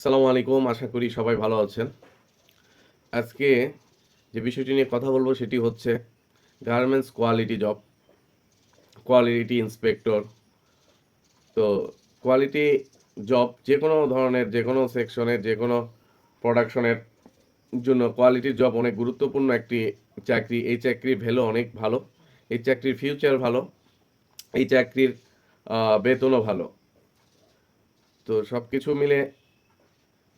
আসসালামু আলাইকুম, আশা করি সবাই ভালো আছেন। আজকে যে বিষয়টি নিয়ে কথা বলব সেটি হচ্ছে garments quality job, quality inspector. তো কোয়ালিটি জব যে কোনো ধরনের, যে কোনো সেকশনের, যে কোনো প্রোডাকশনের জন্য কোয়ালিটি জব অনেক গুরুত্বপূর্ণ একটি চাকরি। এই চাকরির ভ্যালু অনেক ভালো, এই চাকরির ফিউচার ভালো, এই চাকরির বেতনও ভালো। তো সব কিছু মিলে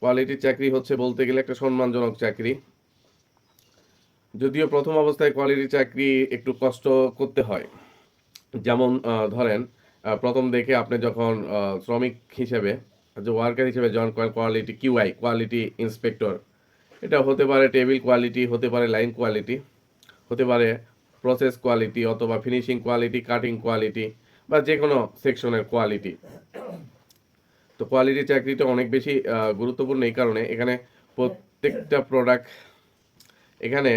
কোয়ালিটির চাকরি হচ্ছে বলতে গেলে একটা সম্মানজনক চাকরি। যদিও প্রথম অবস্থায় কোয়ালিটি চাকরি একটু কষ্ট করতে হয়। যেমন ধরেন প্রথম দেখে আপনি যখন শ্রমিক হিসেবে, যে ওয়ার্কার হিসেবে জয়েন করেন কোয়ালিটি কিউআই কোয়ালিটি ইন্সপেক্টর এটা হতে পারে টেবিল কোয়ালিটি হতে পারে লাইন কোয়ালিটি হতে পারে প্রসেস কোয়ালিটি অথবা ফিনিশিং কোয়ালিটি কাটিং কোয়ালিটি বা যে কোনো সেকশনের কোয়ালিটি তো কোয়ালিটি চাকরিটা অনেক বেশি গুরুত্বপূর্ণ এই কারণে। এখানে প্রত্যেকটা প্রোডাক্ট এখানে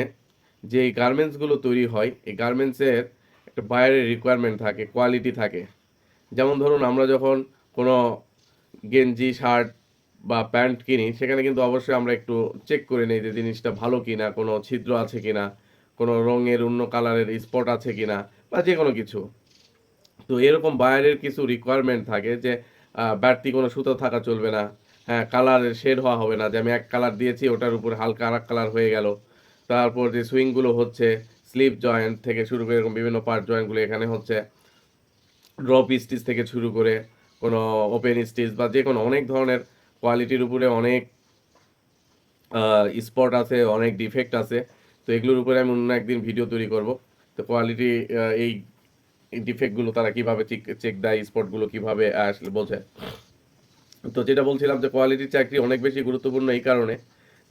যে গার্মেন্টসগুলো তৈরি হয়, এই গার্মেন্টসের একটা বাইরের রিকোয়ারমেন্ট থাকে কোয়ালিটি থাকে। যেমন ধরুন, আমরা যখন কোনো গেঞ্জি শার্ট বা প্যান্ট কিনি, সেখানে কিন্তু অবশ্যই আমরা একটু চেক করে নিই যে জিনিসটা ভালো কিনা, কোনো ছিদ্র আছে কিনা, কোনো রঙের অন্য কালারের স্পট আছে কিনা, বা যে কোনো কিছু। তো এরকম বাইরের কিছু রিকোয়ারমেন্ট থাকে যে বাড়তি কোনো সুতো থাকা চলবে না। হ্যাঁ কালারের শেড হওয়া হবে না যে আমি এক কালার দিয়েছি, ওটার উপর হালকা আর কালার হয়ে গেল। তারপর যে সুইংগুলো হচ্ছে স্লিপ জয়েন্ট থেকে শুরু করে এরকম বিভিন্ন পার্ট জয়েন্টগুলো এখানে হচ্ছে ড্রপ স্টিচ থেকে শুরু করে কোনো ওপেন স্টিচ বা যে কোনো অনেক ধরনের কোয়ালিটির উপরে অনেক স্পট আছে, অনেক ডিফেক্ট আছে। তো এগুলোর উপরে আমি অন্য একদিন ভিডিও তৈরি করব। তো কোয়ালিটি এই ডিফেক্টগুলো তারা কীভাবে চেক চেক দেয় স্পটগুলো কীভাবে আসলে বোঝে। তো যেটা বলছিলাম যে কোয়ালিটির চাকরি অনেক বেশি গুরুত্বপূর্ণ এই কারণে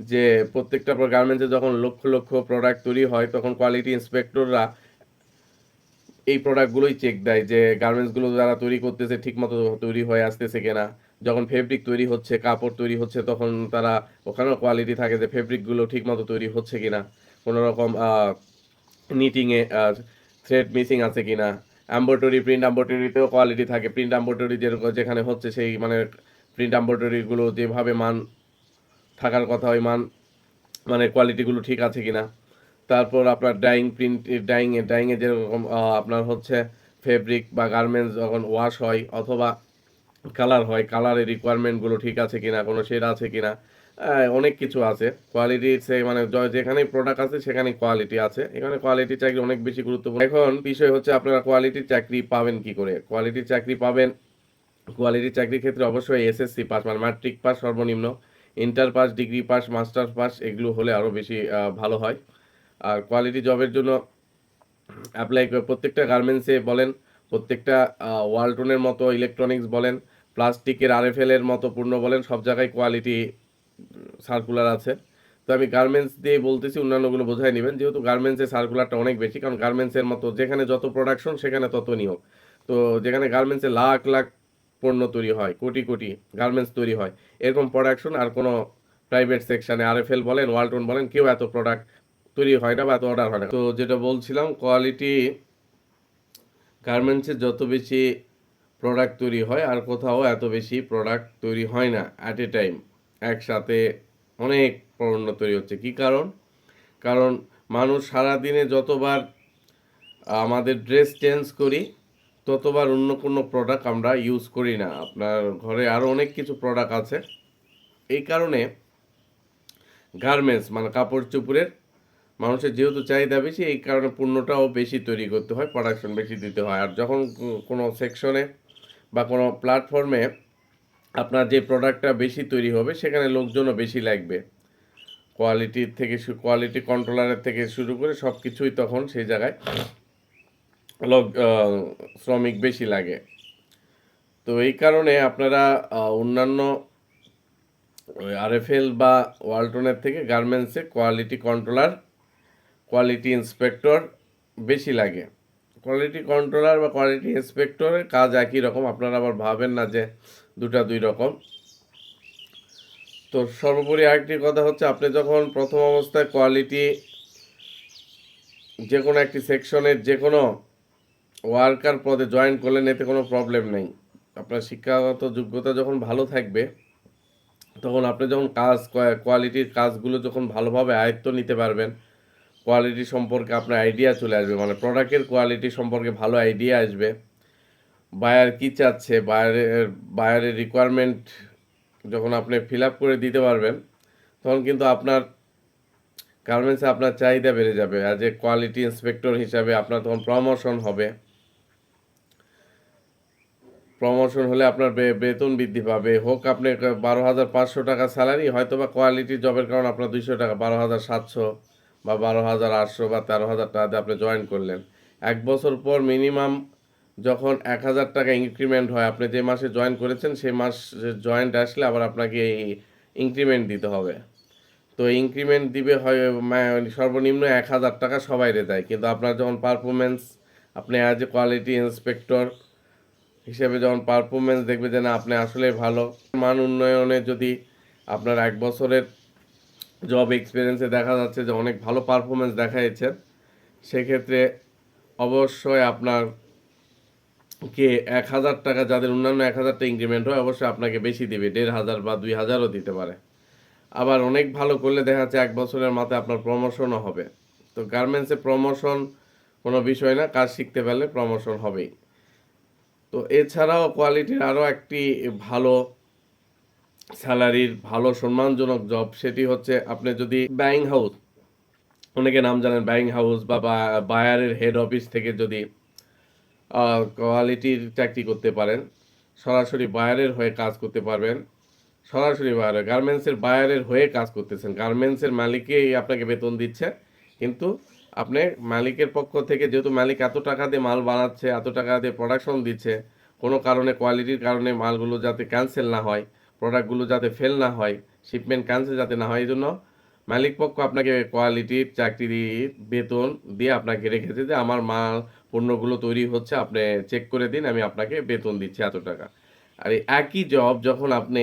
যে প্রত্যেকটা গার্মেন্টসে যখন লক্ষ লক্ষ প্রোডাক্ট তৈরি হয়, তখন কোয়ালিটি ইন্সপেক্টররা এই প্রোডাক্টগুলোই চেক দেয় যে গার্মেন্টসগুলো যারা তৈরি করতেছে ঠিকমতো তৈরি হয়ে আসতেছে কিনা। যখন ফেব্রিক তৈরি হচ্ছে, কাপড় তৈরি হচ্ছে, তখন তারা ওখানেও কোয়ালিটি থাকে যে ফেব্রিকগুলো ঠিকমতো তৈরি হচ্ছে কিনা। কোনো রকম নিটিংয়ে থ্রেড মিসিং আছে কিনা। এম্ব্রয়ডারি প্রিন্ট এম্ব্রয়ডারিতেও কোয়ালিটি থাকে। প্রিন্ট এম্ব্রয়ডারি যেরকম যেখানে হচ্ছে সেই মানে প্রিন্ট এম্ব্রয়ডারিগুলো যেভাবে মান থাকার কথা ওই মান মানে কোয়ালিটিগুলো ঠিক আছে কি না তারপর আপনার ডাইং প্রিন্ট ডাইংয়ে ডাইংয়ে যেরকম আপনার হচ্ছে ফেব্রিক বা গার্মেন্টস যখন ওয়াশ হয় অথবা কালার হয় কালারের রিকোয়ারমেন্টগুলো ঠিক আছে কি না কোনো শেড আছে কিনা। আহ, অনেক কিছু আছে। কোয়ালিটি সে মানে য- যেখানে প্রোডাক্ট আছে সেখানে কোয়ালিটি আছে। এখানে কোয়ালিটি চাকরি অনেক বেশি গুরুত্বপূর্ণ। এখন বিষয় হচ্ছে আপনারা কোয়ালিটির চাকরি পাবেন কি করে? কোয়ালিটির চাকরি পাবেন। কোয়ালিটির চাকরির ক্ষেত্রে অবশ্যই এসএসসি পাস মানে ম্যাট্রিক পাস সর্বনিম্ন। Inter pass degree pass master pass এগুলো হলে আরও বেশি ভালো হয়। আর কোয়ালিটি জবের জন্য অ্যাপ্লাই প্রত্যেকটা গার্মেন্টসে বলেন, প্রত্যেকটা ওয়ালটনের মতো ইলেকট্রনিক্স বলেন প্লাস্টিকের আরএফএল এর মতো পূর্ণ বলেন, সব জায়গায় কোয়ালিটি সার্কুলার আছে। তো আমি গার্মেন্টস দিয়ে বলতেছি, অন্যান্যগুলো বোঝাই নেবেন। যেহেতু গার্মেন্টসের সার্কুলারটা অনেক বেশি, কারণ গার্মেন্টসের মতো যেখানে যত প্রোডাকশন সেখানে তত নিয়োগ তো যেখানে গার্মেন্টসে লাখ লাখ পণ্য তৈরি হয়, কোটি কোটি গার্মেন্টস তৈরি হয়, এরকম প্রোডাকশন আর কোনো প্রাইভেট সেকশানে আর এফ এল বলেন ওয়ালটন বলেন, কেউ এত প্রোডাক্ট তৈরি হয় না বা এত অর্ডার হয় না। তো যেটা বলছিলাম কোয়ালিটি গার্মেন্টসের যত বেশি প্রোডাক্ট তৈরি হয়, আর কোথাও এত বেশি প্রোডাক্ট তৈরি হয় না অ্যাট এ টাইম একসাথে অনেক পণ্য তৈরি হচ্ছে। কি কারণ? কারণ মানুষ সারাদিনে যতবার আমাদের ড্রেস চেঞ্জ করি, ততবার অন্য কোনো প্রোডাক্ট আমরা ইউজ করি না। আপনার ঘরে আরও অনেক কিছু প্রোডাক্ট আছে। এই কারণে গার্মেন্টস মানে কাপড় চোপড়ের মানুষের যেহেতু চাহিদা বেশি, এই কারণে পণ্যটাও বেশি তৈরি করতে হয় প্রোডাকশন বেশি দিতে হয়। আর যখন কোনো সেকশনে বা কোনো প্ল্যাটফর্মে আপনার যে প্রোডাক্টটা বেশি তৈরি হবে, সেখানে লোকজনও বেশি লাগবে। কোয়ালিটির থেকে কোয়ালিটি কন্ট্রোলারের থেকে শুরু করে সব কিছুই তখন সেই জায়গায় লোক শ্রমিক বেশি লাগে। তো এই কারণে আপনারা অন্যান্য আরএফএল বা ওয়ালটনের থেকে গার্মেন্টসে কোয়ালিটি কন্ট্রোলার কোয়ালিটি ইন্সপেক্টর বেশি লাগে। কোয়ালিটি কন্ট্রোলার বা কোয়ালিটি ইন্সপেক্টরের কাজ একই রকম, আপনারা আবার ভাবেন না যে দুটা দুই রকম। তো সর্বোপরি আরেকটি কথা হচ্ছে, আপনি যখন প্রথম অবস্থায় কোয়ালিটি যে কোনো একটি সেকশনের যে কোনো ওয়ার্কার পদে জয়েন করলেন, এতে কোনো প্রবলেম নেই। আপনার শিক্ষাগত যোগ্যতা যখন ভালো থাকবে, তখন আপনি যখন কাজ কোয়ালিটির কাজগুলো যখন ভালোভাবে আয়ত্ত নিতে পারবেন কোয়ালিটি সম্পর্কে আপনার আইডিয়া চলে আসবে। মানে প্রোডাক্টের কোয়ালিটি সম্পর্কে ভালো আইডিয়া আসবে। বায়ার কী চাচ্ছে বায়ারের বায়ারের রিকোয়ারমেন্ট যখন আপনি ফিল আপ করে দিতে পারবেন, তখন কিন্তু আপনার গার্মেন্টসে আপনার চাহিদা বেড়ে যাবে। অ্যাজ এ কোয়ালিটি ইন্সপেক্টর হিসাবে আপনার তখন প্রমোশন হবে। প্রমোশন হলে আপনার বেতন বৃদ্ধি পাবে। হোক আপনি বারো হাজার পাঁচশো টাকা স্যালারি হয়তো বা কোয়ালিটি জবের কারণে আপনার দুইশো টাকা, বারো হাজার সাতশো বা বারো হাজার আটশো বা তেরো হাজার টাকা দিয়ে আপনি জয়েন করলেন। এক বছর পর মিনিমাম যখন এক হাজার টাকা ইনক্রিমেন্ট হয়, আপনি যে মাসে জয়েন করেছেন সেই মাস জয়েন্ট আসলে আবার আপনাকে এই ইনক্রিমেন্ট দিতে হবে। তো ইনক্রিমেন্ট দিবে হয় সর্বনিম্ন এক হাজার টাকা সবাই দেয়। কিন্তু আপনার যখন পারফরমেন্স আপনি অ্যাজ এ কোয়ালিটি ইন্সপেক্টর হিসেবে যখন পারফরমেন্স দেখবে যে না, আপনি আসলে ভালো। মান উন্নয়নে যদি আপনার এক বছরের জব এক্সপিরিয়েন্সে দেখা যাচ্ছে যে অনেক ভালো পারফরমেন্স দেখাইছেন, সেক্ষেত্রে অবশ্যই আপনার কে এক হাজার টাকা, যাদের অন্যান্য এক হাজার টাকা ইনক্রিমেন্ট হয়, অবশ্যই আপনাকে বেশি দিবে, দেড় হাজার বা দুই হাজারও দিতে পারে। আবার অনেক ভালো করলে দেখা যাচ্ছে এক বছরের মাথায় আপনার প্রমোশনও হবে। তো গার্মেন্টসে প্রমোশন কোনো বিষয় না, কাজ শিখতে পারলে প্রমোশন হবেই। তো এছাড়াও কোয়ালিটির আরও একটি ভালো স্যালারির ভালো সম্মানজনক জব সেটি হচ্ছে আপনি যদি ব্যাং হাউস অনেকে নাম জানেন ব্যাং হাউস বা- বায়ারের হেড অফিস থেকে যদি কোয়ালিটির চাকরি করতে পারেন, সরাসরি বায়ারের হয়ে কাজ করতে পারবেন, সরাসরি বায়ার গার্মেন্টসের বায়ারের হয়ে কাজ করতেছেন। গার্মেন্টসের মালিকই আপনাকে বেতন দিচ্ছে, কিন্তু আপনি মালিকের পক্ষ থেকে যেহেতু মালিক এত টাকা দিয়ে মাল বানাচ্ছে, এত টাকা দিয়ে প্রোডাকশন দিচ্ছে, কোনো কারণে কোয়ালিটির কারণে মালগুলো যাতে ক্যান্সেল না হয় প্রোডাক্টগুলো যাতে ফেল না হয় শিপমেন্ট ক্যান্সেল যাতে না হয়, এই জন্য মালিক পক্ষ আপনাকে কোয়ালিটির চাকরি বেতন দিয়ে আপনাকে রেখেছে যে আমার মাল পণ্যগুলো তৈরি হচ্ছে, আপনি চেক করে দিন, আমি আপনাকে বেতন দিচ্ছি এত টাকা। আর একই জব যখন আপনি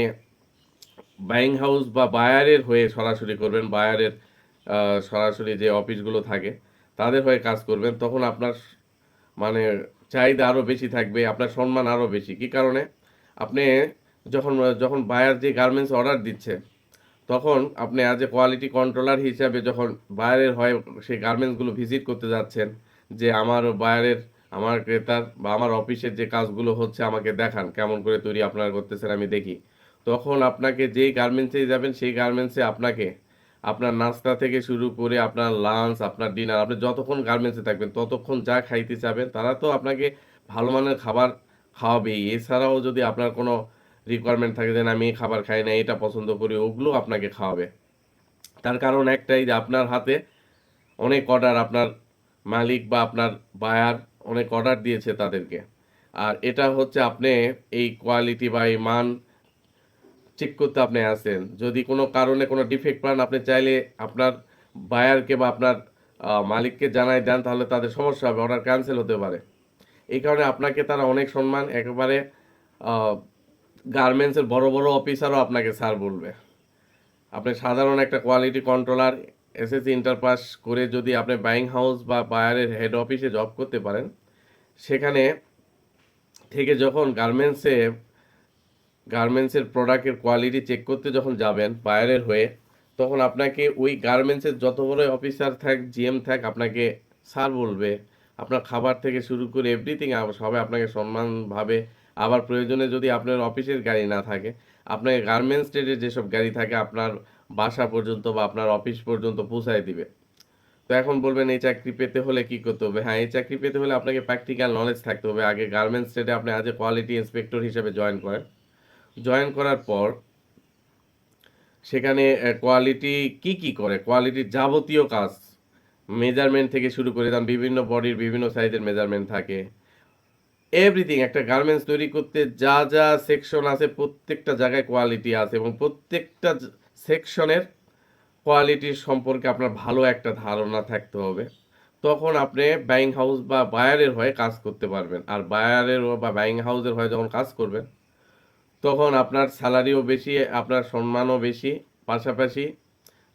বাইং হাউস বা বায়ারের হয়ে সরাসরি করবেন বায়ারের সরাসরি যে অফিসগুলো থাকে, তাদের হয়ে কাজ করবেন, তখন আপনার মানে চাহিদা আরও বেশি থাকবে, আপনার সম্মান আরও বেশি। কি কারণে? আপনি যখন যখন বায়ার যে গার্মেন্টস অর্ডার দিচ্ছে, তখন আপনি অ্যাজ এ কোয়ালিটি কন্ট্রোলার হিসাবে যখন বায়ারের হয় সেই গার্মেন্টসগুলো ভিজিট করতে যাচ্ছেন যে আমার বায়ারের, আমার ক্রেতার বা আমার অফিসের যে কাজগুলো হচ্ছে আমাকে দেখান, কেমন করে তৈরি আপনারা করতেছেন আমি দেখি। তখন আপনাকে যেই গার্মেন্টসে যাবেন, সেই গার্মেন্টসে আপনাকে, আপনার নাস্তা থেকে শুরু করে আপনার লাঞ্চ আপনার ডিনার আপনি যতক্ষণ গার্মেন্টসে থাকবেন, ততক্ষণ যা খাইতে চাবেন, তারা তো আপনাকে ভালো মানের খাবার খাওয়াবেই। এছাড়াও যদি আপনার কোনো রিকোয়ারমেন্ট থাকে যে আমি খাবার খাই না, এটা পছন্দ করি, ওগুলো আপনাকে খাওয়াবে। তার কারণ একটাই যে আপনার হাতে অনেক অর্ডার আপনার মালিক বা আপনার বায়ার অনেক অর্ডার দিয়েছে তাদেরকে। আর এটা হচ্ছে আপনি এই কোয়ালিটি বা এই মান চেক করতে আপনি আসেন। যদি কোনো কারণে কোনো ডিফেক্ট পান, আপনি চাইলে আপনার বায়ারকে বা আপনার মালিককে জানাই দেন, তাহলে তাদের সমস্যা হবে অর্ডার ক্যান্সেল হতে পারে। এই কারণে আপনাকে তারা অনেক সম্মান, একেবারে গার্মেন্টসের বড় বড় অফিসারও আপনাকে স্যার বলবে। আপনি সাধারণ একটা quality controller SSC inter pass করে যদি আপনি বাইং হাউস বা বায়ারের হেড অফিসে জব করতে পারেন, সেখানে থেকে যখন গার্মেন্টসে গার্মেন্টসের প্রোডাক্টের কোয়ালিটি চেক করতে যখন যাবেন বায়ারের হয়ে, তখন আপনাকে ওই গার্মেন্টসের যত বড় অফিসার থাক জিএম থাক, আপনাকে স্যার বলবে। আপনার খাবার থেকে শুরু করে এভরিথিং সবাই আপনাকে সম্মানভাবে আবার প্রয়োজনে যদি আপনার অফিসের গাড়ি না থাকে, আপনাকে গার্মেন্টস স্টেটের যেসব গাড়ি থাকে, আপনার বাসা পর্যন্ত বা আপনার অফিস পর্যন্ত পৌঁছায় দিবে। তো এখন বলবেন, এই চাকরি পেতে হলে কি করতে হবে? হ্যাঁ এই চাকরি পেতে হলে আপনাকে প্র্যাকটিক্যাল নলেজ থাকতে হবে। আগে গার্মেন্টস স্টেটে আপনি আজ কোয়ালিটি ইন্সপেক্টর হিসেবে জয়েন করেন। জয়েন করার পর সেখানে কোয়ালিটি কি কি করে? কোয়ালিটির যাবতীয় কাজ মেজারমেন্ট থেকে শুরু করে দেন। বিভিন্ন বডির বিভিন্ন সাইজের মেজারমেন্ট থাকে। এভরিথিং একটা গার্মেন্টস তৈরি করতে যা যা সেকশন আছে, প্রত্যেকটা জায়গায় কোয়ালিটি আছে এবং প্রত্যেকটা সেকশনের কোয়ালিটির সম্পর্কে আপনার ভালো একটা ধারণা থাকতে হবে। তখন আপনি বাইং হাউস বা বায়ারের হয়ে কাজ করতে পারবেন। আর বায়ারের বা বাইং হাউসের হয়ে যখন কাজ করবেন, তখন আপনার স্যালারিও বেশি, আপনার সম্মানও বেশি। পাশাপাশি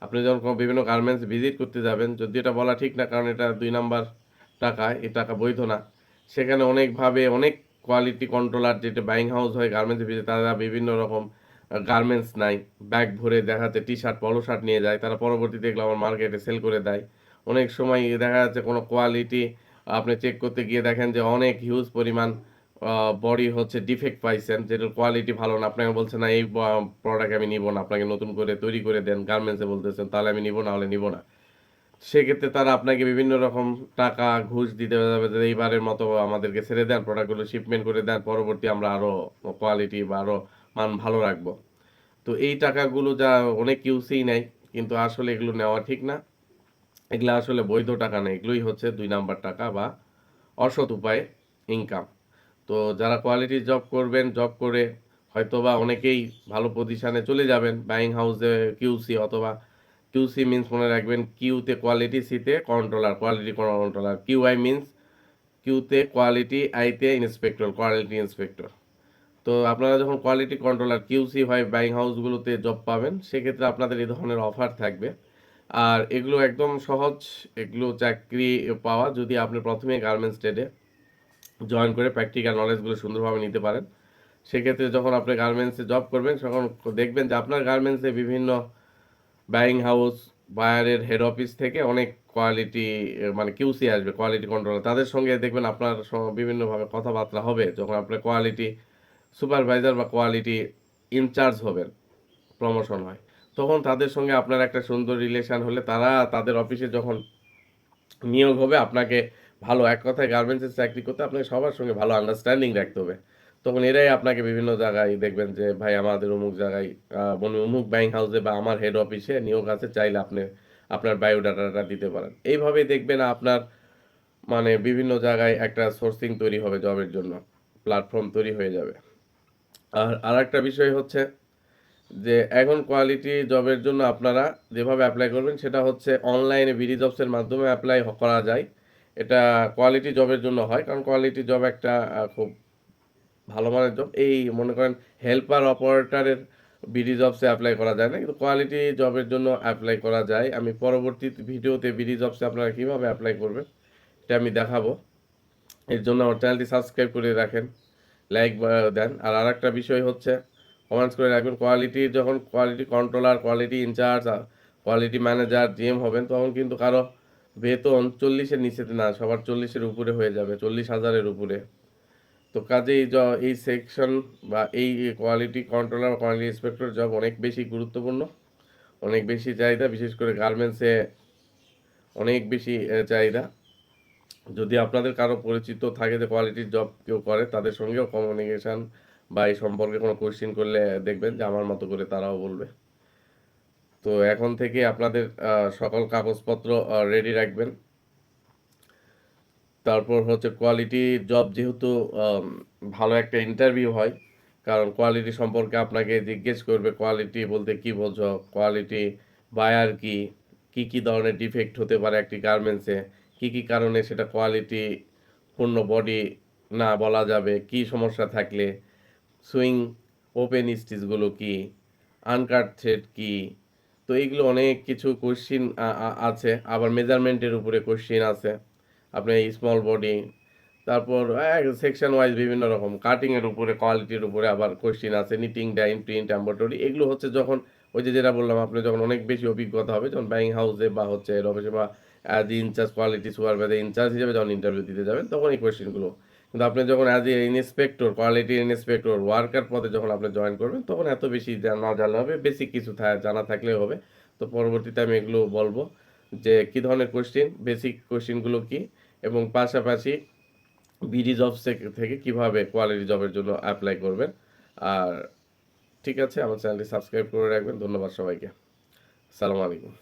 আপনি যখন বিভিন্ন গার্মেন্টস ভিজিট করতে যাবেন, যদি এটা বলা ঠিক না, কারণ এটা দুই নাম্বার টাকা এ টাকা বৈধ না, সেখানে অনেকভাবে অনেক কোয়ালিটি কন্ট্রোলার যেটা বাইং হাউস হয় গার্মেন্টস ভিজিট তারা বিভিন্ন রকম গার্মেন্টস নাই ব্যাগ ভরে দেখাচ্ছে টি শার্ট পলো শার্ট নিয়ে যায়, তারা পরবর্তীতে এগুলো আমার মার্কেটে সেল করে দেয়। অনেক সময় দেখা যাচ্ছে কোনো কোয়ালিটি আপনি চেক করতে গিয়ে দেখেন যে অনেক হিউজ পরিমাণ বডি হচ্ছে ডিফেক্ট পাইছেন, যেটার কোয়ালিটি ভালো না। আপনাকে বলছে, না, এই প্রোডাক্ট আমি নিব না, আপনাকে নতুন করে তৈরি করে দেন গার্মেন্টসে বলতেছেন, তাহলে আমি নিব না হলে নিব না। সেক্ষেত্রে তারা আপনাকে বিভিন্ন রকম টাকা, ঘুষ দিতে যাবে, যে এইবারের মতো আমাদেরকে ছেড়ে দেন প্রোডাক্টগুলো শিপমেন্ট করে দেন, পরবর্তী আমরা আরও কোয়ালিটি বা আরও মান ভালো রাখব। তো এই টাকাগুলো যা অনেক ইউসেই নেয়, কিন্তু আসলে এগুলো নেওয়া ঠিক না। এগুলো আসলে বৈধ টাকা না, এগুলোই হচ্ছে দুই নাম্বার টাকা বা অসৎ উপায়ে ইনকাম তো যারা কোয়ালিটি জব করবেন জব করে হয়তোবা অনেকেই ভালো পজিশানে চলে যাবেন বাইং হাউসে কিউসি অথবা কিউসি মিন্স মনে রাখবেন কিউতে কোয়ালিটি সিতে controller quality controller QI means কিউতে quality আইতে ইন্সপেক্টর কোয়ালিটি ইন্সপেক্টর তো আপনারা যখন কোয়ালিটি কন্ট্রোলার কিউসি হয় বাইং হাউসগুলোতে জব পাবেন, সেক্ষেত্রে আপনাদের এই ধরনের অফার থাকবে। আর এগুলো একদম সহজ, এগুলো চাকরি পাওয়া যদি আপনি প্রথমে গার্মেন্টস ট্রেডে জয়েন করে প্র্যাকটিক্যাল নলেজগুলো সুন্দরভাবে নিতে পারেন। সেক্ষেত্রে যখন আপনি গার্মেন্টসে জব করবেন, তখন দেখবেন যে আপনার গার্মেন্টসে বিভিন্ন বাইং হাউস বায়ারের হেড অফিস থেকে অনেক কোয়ালিটি মানে কিউসি আসবে কোয়ালিটি কন্ট্রোলার তাদের সঙ্গে দেখবেন আপনার বিভিন্নভাবে কথাবার্তা হবে। যখন আপনার কোয়ালিটি সুপারভাইজার বা কোয়ালিটি ইনচার্জ হবেন প্রমোশন হয়। তখন তাদের সঙ্গে আপনার একটা সুন্দর রিলেশান হলে তারা তাদের অফিসে যখন নিয়োগ হবে, আপনাকে ভালো এক কথায় গার্মেন্টসের চাকরি করতে আপনাকে সবার সঙ্গে ভালো আন্ডারস্ট্যান্ডিং রাখতে হবে। তখন এরাই আপনাকে বিভিন্ন জায়গায় দেখবেন যে, ভাই, আমাদের অমুক জায়গায় মানে অমুক ব্যাংক হাউসে বা আমার হেড অফিসে নিয়োগ আছে, চাইলে আপনি আপনার বায়োডাটাটা দিতে পারেন। এইভাবে দেখবেন আপনার মানে বিভিন্ন জায়গায় একটা সোর্সিং তৈরি হবে জবের জন্য প্ল্যাটফর্ম তৈরি হয়ে যাবে। আর আর একটা বিষয় হচ্ছে যে এখন কোয়ালিটি জবের জন্য আপনারা যেভাবে অ্যাপ্লাই করবেন, সেটা হচ্ছে অনলাইনে বিডি জবসের মাধ্যমে অ্যাপ্লাই করা যায়। এটা কোয়ালিটি জবের জন্য হয়, কারণ কোয়ালিটি জব একটা খুব ভালো মানের জব এই মনে করেন হেল্পার অপারেটারের বিডি জবসে অ্যাপ্লাই করা যায় না, কিন্তু কোয়ালিটি জবের জন্য অ্যাপ্লাই করা যায়। আমি পরবর্তী ভিডিওতে বিডি জবসে আপনারা কীভাবে অ্যাপ্লাই করবেন, এটা আমি দেখাবো। এর জন্য আমার চ্যানেলটি সাবস্ক্রাইব করে রাখেন। লাইক দেন আর আরেকটা বিষয় হচ্ছে কমেন্টস করে রাখবেন কোয়ালিটি যখন কোয়ালিটি কন্ট্রোলার কোয়ালিটি ইনচার্জ আর কোয়ালিটি ম্যানেজার জিএম হবেন, তখন কিন্তু কারও বেতন চল্লিশের নিচেতে না, সবার চল্লিশের উপরে হয়ে যাবে, চল্লিশ হাজারের উপরে। তো কাজেই এই সেকশন বা এই quality controller quality inspector job অনেক বেশি গুরুত্বপূর্ণ, অনেক বেশি চাহিদা, বিশেষ করে গার্মেন্টসে অনেক বেশি চাহিদা। যদি আপনাদের কারও পরিচিত থাকে যে কোয়ালিটির জব কেউ করে, তাদের সঙ্গেও কমিউনিকেশন বা এই সম্পর্কে কোনো কোশ্চিন করলে দেখবেন যে আমার মতো করে তারাও বলবে। তো এখন থেকে আপনাদের সকল কাগজপত্র রেডি রাখবেন। তারপর হচ্ছে কোয়ালিটি জব যেহেতু ভালো একটা ইন্টারভিউ হয়, কারণ কোয়ালিটি সম্পর্কে আপনাকে জিজ্ঞেস করবে কোয়ালিটি বলতে কি বোঝো কোয়ালিটি বায়ার কি কি কি ধরনের ডিফেক্ট হতে পারে একটি গার্মেন্টসে কি কি কারণে সেটা কোয়ালিটি পূর্ণ বডি না বলা যাবে, কি সমস্যা থাকলে, সুইং ওপেন স্টিচগুলো কি আনকাট থ্রেড কি, তো এইগুলো অনেক কিছু কোশ্চিন আছে, আবার মেজারমেন্টের উপরে কোশ্চিন আছে আপনার স্মল বডি তারপর সেকশন ওয়াইজ বিভিন্ন রকম কাটিংয়ের উপরে কোয়ালিটির উপরে আবার কোশ্চিন আছে নিটিং ডাইন প্রিন্ট এম্ব্রয়ডারি এগুলো হচ্ছে যখন ওই যে যেটা বললাম, আপনি যখন অনেক বেশি অভিজ্ঞতা হবে, যখন ব্যাংক হাউসে বা হচ্ছে অফিসে বা as incharge quality supervisor incharge হিসেবে যখন ইন্টারভিউ দিতে যাবেন, তখন এই কোয়েশ্চেনগুলো কিন্তু আপনি যখন as a inspector quality inspector worker পদে যখন আপনি জয়েন করবেন, তখন এত বেশি না জানলে হবে বেসিক কিছু জানা থাকলেও হবে। তো পরবর্তীতে আমি এগুলো বলব যে কি ধরনের কোশ্চেন বেসিক কোশ্চেনগুলো কি, এবং পাশাপাশি বিডি জব থেকে কীভাবে কোয়ালিটি জবের জন্য অ্যাপ্লাই করবেন। আর ঠিক আছে, আমার চ্যানেলটি সাবস্ক্রাইব করে রাখবেন। ধন্যবাদ সবাইকে। সালাম আলাইকুম।